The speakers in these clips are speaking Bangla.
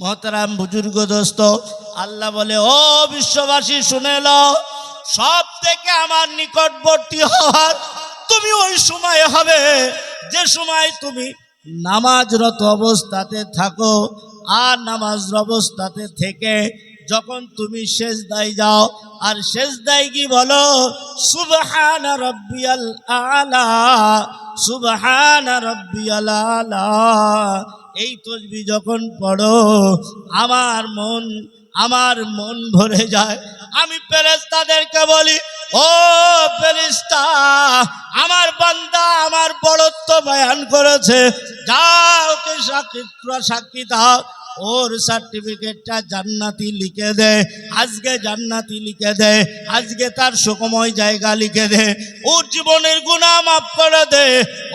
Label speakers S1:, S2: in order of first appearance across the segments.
S1: মহতারাম বুজুর্গ দোস্ত, আল্লাহ বলে, ও বিশ্ববাসী, শুনে সব থেকে আমার নিকটবর্তী হওয়ার তুমি ওই সময় হবে যে সময় তুমি নামাজরত অবস্থাতে থাকো আর নামাজ অবস্থাতে থেকে যখন তুমি শেষ দায় যাও, আর শেষ দায় কি বলো? সুবহান রব্বিয়াল আলা, সুবহান রব্বিয়াল আলা এই তসবি যখন পড়ো, আমার মন আমার মন ভরে যায়। আমি ফেরেস্তাদেরকে বলি, ও ফেরিস্তা আমার বান্দা আমার বড়ত্ব বয়ান করেছে। যাও সাক্ষী সাক্ষী দাও। ওর সার্টিফিকেটটা জান্নাতি লিখে দেয় আজকে জান্নাতি লিখে দেয় আজকে তার সুখময় জায়গা লিখে দে, ওর জীবনের গুণা মাফ করে দে,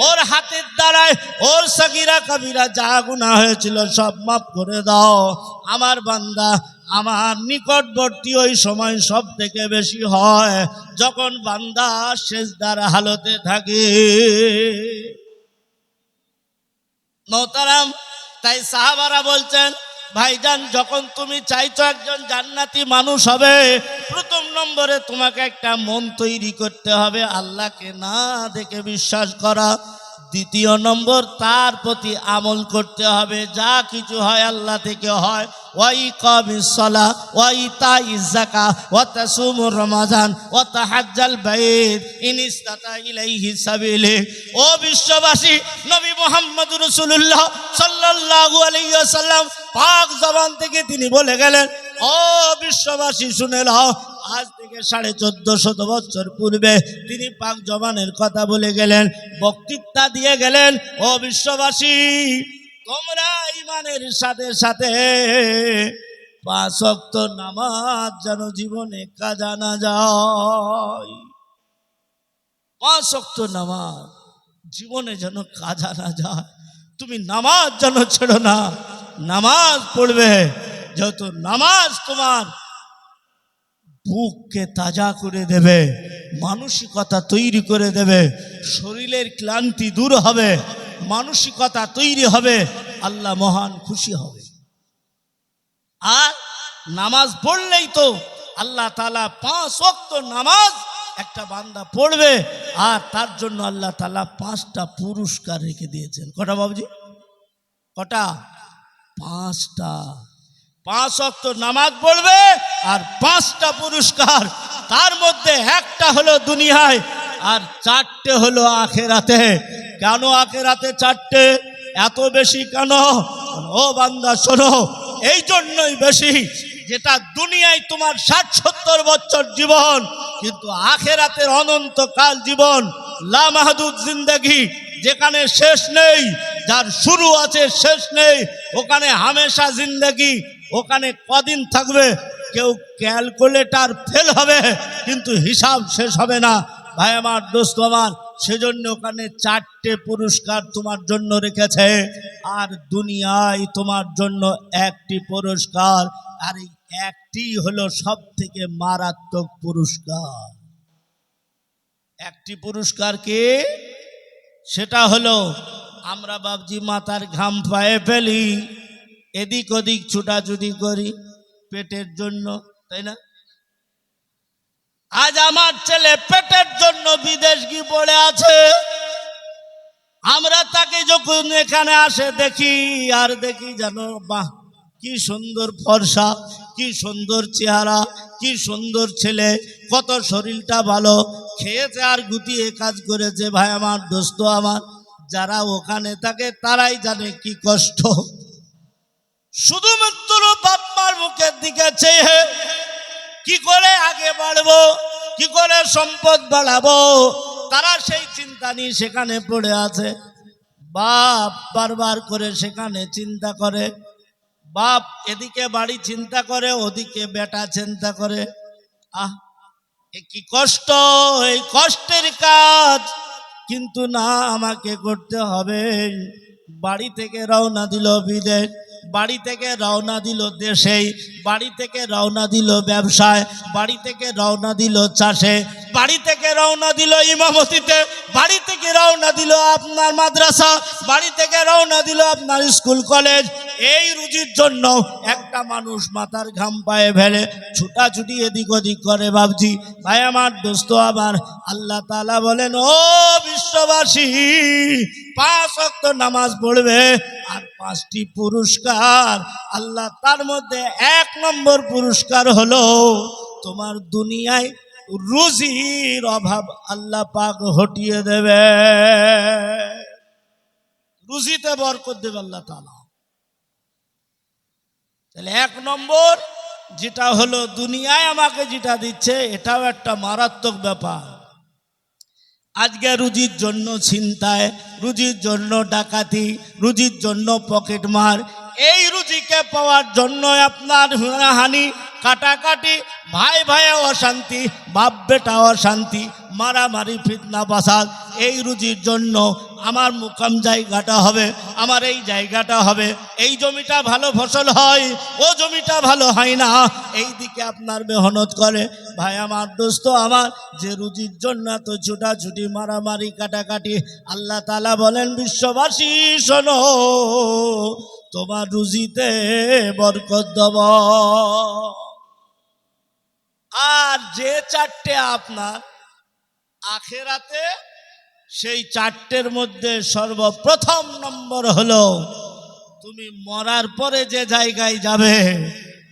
S1: ওর হাতের দ্বারায় ওর সাকিরা কাবিরা যা গুণা হয়েছিল সব মাফ করে দাও। আমার বান্দা, আমার নিকটবর্তী ওই সময় সব থেকে বেশি হয় যখন বান্দা শেষ দ্বার হালতে থাকে। মোহতারাম তাই সাহাবারা বলছেন, ভাইজান, যখন তুমি চাইছো একজন জান্নাতি মানুষ হবে, প্রথম নম্বরে তোমাকে একটা মন তৈরি করতে হবে, আল্লাহকে না দেখে বিশ্বাস করা। দ্বিতীয় নম্বর, তার প্রতি আমল করতে হবে, যা কিছু হয় আল্লাহ থেকে হয়। ওয়াই তা ইজাকা ও তাসুমুর রমাজান ও তাহাজ্জাল বাইত, ইনিস্তাতা ইলাইহি সাবিলে। ও বিশ্ববাসী, নবী মোহাম্মদ রসুল্লাহ সাল্লাল্লাহু আলাইহি ওয়াসাল্লাম পাক জবান থেকে তিনি বলে গেলেন, ও বিশ্ববাসী, শুনে নাও, আজ থেকে সাড়ে চোদ্দ শত বছর পূর্বে তিনি পাক জবানের কথা বলে গেলেন, বক্তৃতা দিয়ে গেলেন, ও বিশ্ববাসী তোমরা ইমানের সাথে সাথে পাঁচ নামাজ যেন জীবনে কাজা না যায়। পাঁচ নামাজ জীবনে যেন কাজা না যায়। তুমি নামাজ যেন ছেড়ো না, নামাজ পড়বে। যেহেতু নামাজ তোমার বুককে তাজা করে দেবে, মানসিকতা তৈরি করে দেবে, শরীরের ক্লান্তি দূর হবে। মানসিকতা তৈরি হবে, আল্লাহ মহান খুশি হবে। আর নামাজ পড়লেই তো আল্লাহ তালা পাঁচ অক্ত নামাজ একটা বান্দা পড়বে, আর তার জন্য আল্লাহ তালা পাঁচটা পুরস্কার রেখে দিয়েছেন। কটা বাবুজি? কটা? পাঁচটা। পাঁচ অক্ত নামাজ পড়বে আর পাঁচটা পুরস্কার। তার মধ্যে একটা হলো দুনিয়ায় আর চারটে হলো আখেরাতে। কেন আখেরাতে চারটে? এত বেশি কেন? ও বান্দা, শোনো এই জন্যই বেশি যেটা দুনিয়ায় তোমার ষাট সত্তর বছর জীবন, কিন্তু আখেরাতের অনন্তকাল জীবন, লামাহাদুদ জিন্দগি, যেখানে শেষ নেই, যার শুরু আছে শেষ নেই, ওখানে হামেশা জিন্দগি, ওখানে কদিন থাকবে? কেউ ক্যালকুলেটার ফেল হবে, কিন্তু হিসাব শেষ হবে না। ভাই, আমার দোস্ত আমার, সেজন্য ওখানে চারটে পুরস্কার তোমার জন্য রেখেছে। আর দুনিয়ায় তোমার জন্য একটি পুরস্কার, আর এই একটি হলো সব থেকে মারাত্মক পুরস্কার। একটি পুরস্কার কি? সেটা হলো, আমরা বাবজি মাথার ঘাম পায়ে ফেলি, এদিক ওদিক ছুটাছুটি করি, পেটের জন্য, তাই না? আজ আমার ছেলে পেটের জন্য বিদেশ গিয়ে পড়ে আছে? আমরা তাকে যখন এখানে আসে দেখি, আর দেখি যেন, বাহ, কি সুন্দর ফর্সা, কি সুন্দর চেহারা, কি সুন্দর ছেলে, কত শরীরটা ভালো। খেয়েছে আর গুটিয়ে কাজ করেছে, ভাই আমার দোস্ত আমার। যারা ওখানে থাকে, তারাই জানে কি কষ্ট। শুধুমাত্র বাপমার মুখের দিকে চেয়ে কি করে আগে বাড়বো? কি করে সম্পদ বাড়াবো? তারা সেই চিন্তা নিয়ে সেখানে পড়ে আছে। বাপ বারবার করে সেখানে চিন্তা করে। বাপ এদিকে বাড়ি চিন্তা করে, ওদিকে বেটা চিন্তা করে। আহ কি কষ্ট, এই কষ্টের কাজ। কিন্তু না, আমাকে করতে হবে। বাড়ি থেকে রওনা দিল বিদেশ। বাড়ি থেকে রওনা দিল দেশেই, বাড়ি থেকে রওনা দিল ব্যবসায়, বাড়ি থেকে রওনা দিল চাষে, বাড়ি থেকে রওনা দিল ইমামতিতে, বাড়ি থেকে রওনা দিল আপনার মাদ্রাসা, বাড়ি থেকে রওনা দিল আপনার স্কুল কলেজ। এই রুজির জন্য একটা মানুষ মাথার ঘাম পায়ে ফেলে, ছুটাছুটি এদিক ওদিক করে, ভাবছি, ভাই আমার দোস্ত আমার আল্লাহ তালা বলেন, ও বিশ্ববাসী, পাঁচ অক্ত নামাজ পড়বে, আর পাঁচটি পুরস্কার। আল্লাহ তার মধ্যে এক নম্বর পুরস্কার হলো, তোমার দুনিয়ায় রুজির অভাব আল্লাহ পাক হটিয়ে দেবে। রুজিতে বরকত দেবে আল্লাহ তালা তাহলে এক নম্বর, যেটা হলো দুনিয়ায় আমাকে যেটা দিচ্ছে, এটাও একটা মারাত্মক ব্যাপার। আজকে রুজির জন্য ছিনতায় রুজির জন্য ডাকাতি, রুজির জন্য পকেট মার। এই রুজিকে পাওয়ার জন্য আপনার হানি কাটাকাটি, ভাই ভাই অশান্তি, বাপ বেটা অশান্তি, মারামারি, ফিতনা বাসাদ এই রুজির জন্য আমার মুকাম জায়গাটা হবে, আমার এই জায়গাটা হবে। এই জমিটা ভালো ফসল হয়, ও জমিটা ভালো হয় না। এই দিকে আপনার মেহনত করে। ভাই আমার দোস্ত আমার, যে রুজির জন্য তো ছুটাছুটি মারামারি, কাটাকাটি, আল্লাহ তালা বলেন, বিশ্ববাসী, শোনো, তোমার রুজিতে বরকত দেব। আর যে চারটে আপনার, আখেরাতে সেই চারটের মধ্যে সর্বপ্রথম নম্বর হলো, তুমি মরার পরে যে জায়গায় যাবে,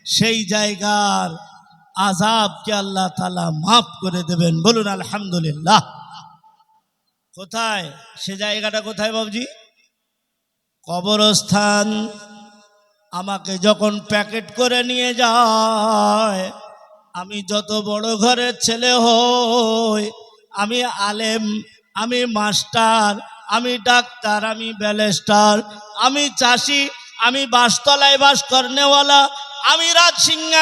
S1: সেই জায়গার আজাবকে আল্লাহ তালা মাফ করে দেবেন। বলুন, আলহামদুলিল্লাহ। কোথায়? সে জায়গাটা কোথায় বাবজি? কবরস্থান। আমাকে যখন প্যাকেট করে নিয়ে যায় আমি যত বড় ঘরের ছেলে হই, আমি আলেম, আমি মাস্টার, আমি ডাক্তার, আমি ব্যালেস্টার আমি চাষি, আমি বাসতলায় বাস করনেওয়ালা, আমি রাজ সিংহা